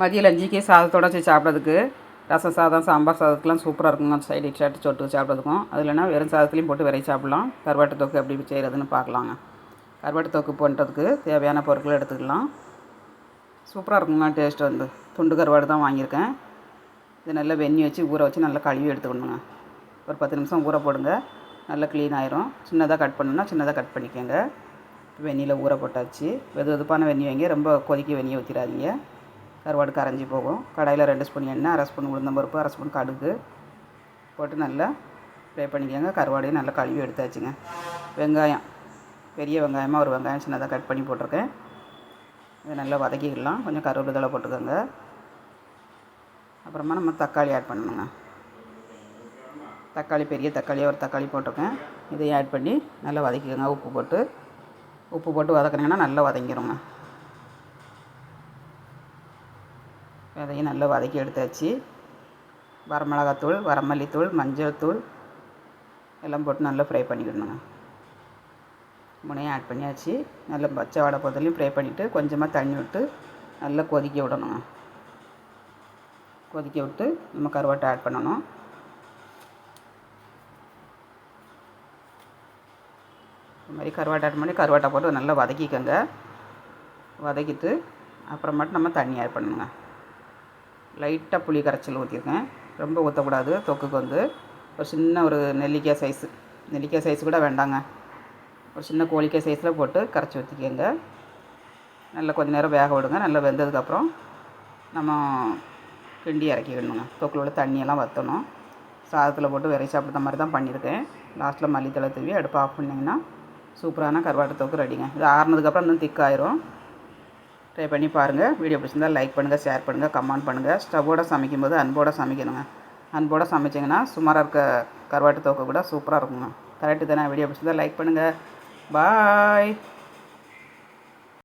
மதியம் லஞ்சிக்கு சாதத்தோட வச்சு சாப்பிட்றதுக்கு ரசம் சாதம் சாம்பார் சாதத்துக்குலாம் சூப்பராக இருக்குங்க. சைடு சாட்டு சொட்டு சாப்பிட்றதுக்கும். அது இல்லைன்னா வெறும் சாதத்துலேயும் போட்டு விரைச்சி சாப்பிட்லாம். கருவாட்டு தொக்கு எப்படி செய்கிறதுன்னு பார்க்கலாங்க. கருவாட்டு தொக்கு பண்ணுறதுக்கு தேவையான பொருட்களை எடுத்துக்கலாம். சூப்பராக இருக்குங்க டேஸ்ட் வந்து. துண்டு கருவாடு தான் வாங்கியிருக்கேன். இது நல்லா வெந்நி வச்சு ஊற வச்சு நல்லா கழுவி எடுத்துக்கணுங்க. ஒரு பத்து நிமிஷம் ஊற போடுங்க. நல்லா க்ளீன் ஆயிரும். சின்னதாக கட் பண்ணணும்னா சின்னதாக கட் பண்ணிக்கோங்க. வெந்நியில் ஊற போட்டாச்சு. வெது வெதுப்பான வெந்நி வைங்க ரொம்ப கொதிக்க வெந்நியை ஊற்றிடாதீங்க கருவாடு கரைஞ்சி போகும். கடாயில் ரெண்டு ஸ்பூன் எண்ணெய் அரை ஸ்பூன் உளுந்தம்பருப்பு அரை ஸ்பூன் கடுகு போட்டு நல்லா ஃப்ரை பண்ணிக்கோங்க. கருவாடையும் நல்லா கழுவி எடுத்தாச்சுங்க. வெங்காயம் பெரிய வெங்காயமாக ஒரு வெங்காயம் சின்னதாக கட் பண்ணி போட்டிருக்கேன். இதை நல்லா வதக்கிக்கலாம். கொஞ்சம் கருவேப்பிலை போட்டுக்கோங்க. அப்புறமா நம்ம தக்காளி ஆட் பண்ணணுங்க. தக்காளி பெரிய தக்காளியாக ஒரு தக்காளி போட்டிருக்கேன். இதையும் ஆட் பண்ணி நல்லா வதக்கிக்கோங்க. உப்பு போட்டு உப்பு போட்டு வதக்கினீங்கன்னா நல்லா வதங்கிடுங்க இதையும் நல்லா வதக்கி எடுத்தாச்சு. வரமிளகாத்தூள் வரமல்லித்தூள் மஞ்சள் தூள் எல்லாம் போட்டு நல்லா ஃப்ரை பண்ணிக்கிடணுங்க முனையும் ஆட் பண்ணியாச்சு. நல்லா பச்சை வாடை போதிலையும் ஃப்ரை பண்ணிவிட்டு கொஞ்சமாக தண்ணி விட்டு நல்லா கொதிக்க விடணுங்க. கொதிக்க விட்டு நம்ம கருவாட்டை ஆட் பண்ணணும். இது மாதிரி கருவாட்டை ஆட் பண்ணி கருவாட்டை போட்டு நல்லா வதக்கிக்கோங்க. வதக்கிட்டு அப்புறமேட்டு நம்ம தண்ணி ஆட் பண்ணணுங்க. லைட்டாக புளி கரைச்சல் ஊற்றிருக்கேன் ரொம்ப ஊற்றக்கூடாது தொக்குக்கு வந்து. ஒரு சின்ன ஒரு நெல்லிக்காய் சைஸு நெல்லிக்காய் சைஸ் கூட வேண்டாங்க. ஒரு சின்ன கோழிக்காய் சைஸில் போட்டு கரைச்சி ஊற்றிக்கங்க நல்லா கொஞ்ச நேரம் வேக விடுங்க. நல்லா வெந்ததுக்கப்புறம் நம்ம கிண்டி இறக்கிக்கணுங்க தொக்கில் உள்ள தண்ணியெல்லாம் வற்றணும் சாதத்தில் போட்டு விரை சாப்பிட்ற மாதிரி தான் பண்ணியிருக்கேன். லாஸ்ட்டில் மல்லித்தலை தூவி அடுப்பு ஆஃப் பண்ணிங்கன்னா சூப்பரான கருவாட்டு தொக்கு ரெடிங்க. இது ஆறுனதுக்கப்புறம் இன்னும் திக்காயிரும் ட்ரை பண்ணி பாருங்கள் வீடியோ பிடிச்சிருந்தால் லைக் பண்ணுங்கள் ஷேர் பண்ணுங்கள் கமெண்ட் பண்ணுங்கள் ஸ்டவ்வோட சமைக்கும்போது அன்போடு சமைக்கணுங்க. அன்போடு சமைச்சிங்கன்னா சுமாராக இருக்க கருவாட்டு தொக்கு கூட சூப்பராக இருக்குங்க. கரெக்டு தானே? வீடியோ பிடிச்சிருந்தால் லைக் பண்ணுங்கள் பாய்